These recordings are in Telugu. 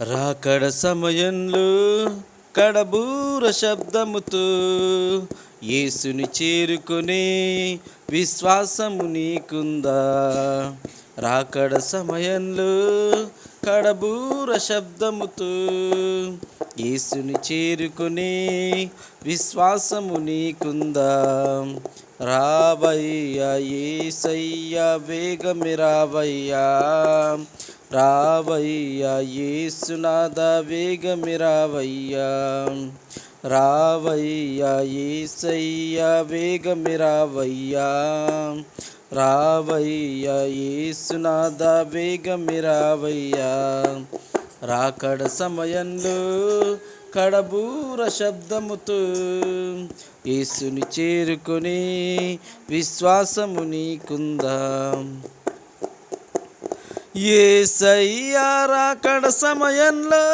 రాకడ సమయంలో కడబూర శబ్దముతో యేసుని చేరుకునే విశ్వాసము నీకుందా? రాకడ సమయంలో కడబూర శబ్దముతో యేసుని చేరుకునే విశ్వాసము నీకుందా? రావయ్యా ఏసయ్యా వేగమి రావయ్యా. రావయ్యా ఏసునాథ వేగమి రావయ్యా. రావయ్యా ఏసయ్యా వేగమి రావయ్యా. రావయ్యా ఏసునాథ వేగమి రావయ్యా. రాకడ సమయంలో కడబూర శబ్దముతో యేసుని చేరుకొని విశ్వాసము నీకుందాం. ఏసయ్యా రాకడ సమయంలో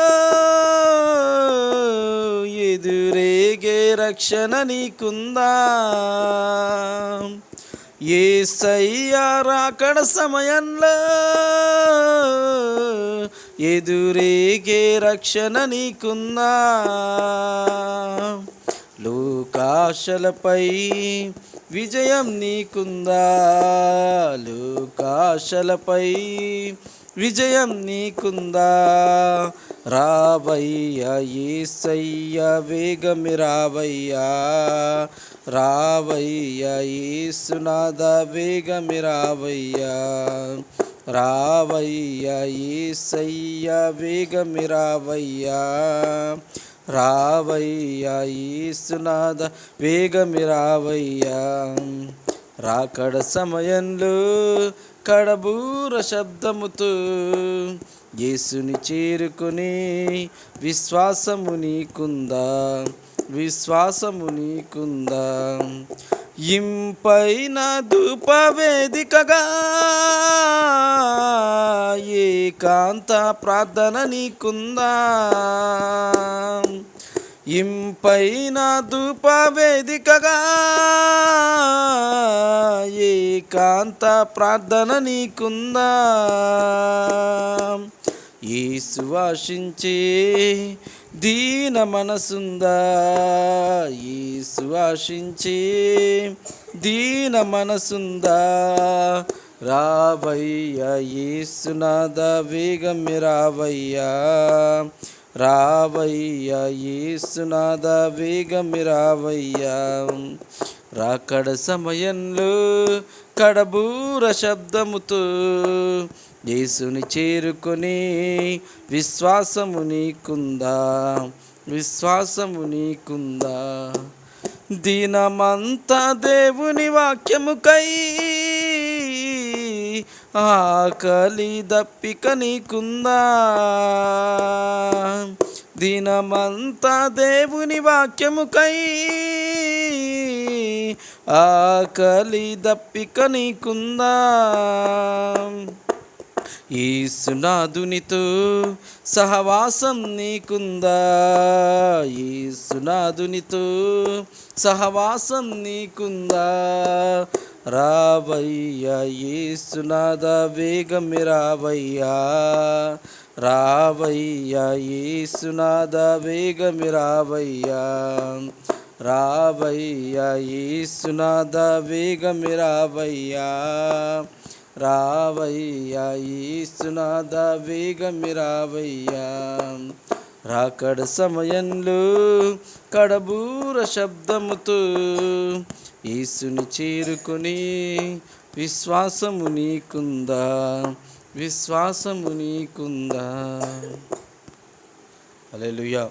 ఎదురేగే రక్షణ నీకుందా? ఏసయ్యా రాకడ సమయంలో ఎదురేగే రక్షణ నీకుందా? లూకాశలపై విజయం నీకుందా? లూకాశలపై విజయం నీకుందా? రావయ్యా ఏసయ్య వేగమి రావయ్యా. రావయ్యా ఏసునాద వేగమి రావయ్యా. రావయ్యా ఏసయ్య వేగమి రావయ్యా. రావయ్యా ఈసునాథ వేగమి రావయ్యా. రాకడ సమయంలో కడబూర శబ్దముతో యేసుని చేరుకుని విశ్వాసము నీకుందా? విశ్వాసము నీకుందా? ఇంపైన ధూప వేదికగా ఏకాంత ప్రార్థన నీకుందా. ఇంపైన ధూప వేదికగా ఏకాంత ప్రార్థన నీకుందా. యేసు ఆశించే దీన మనసుందా? ఈ ఆశించే దీన మనసుందా? రావయ్యా యేసునాద వేగమి రావయ్యా. రావయ్యా యేసునాద వేగమి రావయ్యా. రాకడ సమయంలో కడబూర శబ్దముతో యేసుని చేరుకొని విశ్వాసము నీకుందా? విశ్వాసము నీకుందా? దీనమంతా దేవుని వాక్యముకై ఆకలి దప్పిక నీకుందా? దినమంతా దేవుని వాక్యముకై ఆకలి దప్పిక నీకుందా? ఈసునాదునితో సహవాసం నీకుందా? ఈసునాదునితో సహవాసం నీకుందా? రావయ్యా ఈసునాద వేగమి రావయ్యా. రావయ్యా ఈసునాద వేగమి రావయ్యా. రావయ్యా ఈసునాద వేగమి రావయ్యా. రావయ్యా ఈసునాద వేగమి రావయ్యా. రాకడ సమయంలో కడబూర శబ్దముతో ఈసుని చేరుకుని విశ్వాసము నీకుందా? విశ్వాసము నీకుందా? అలెలుయా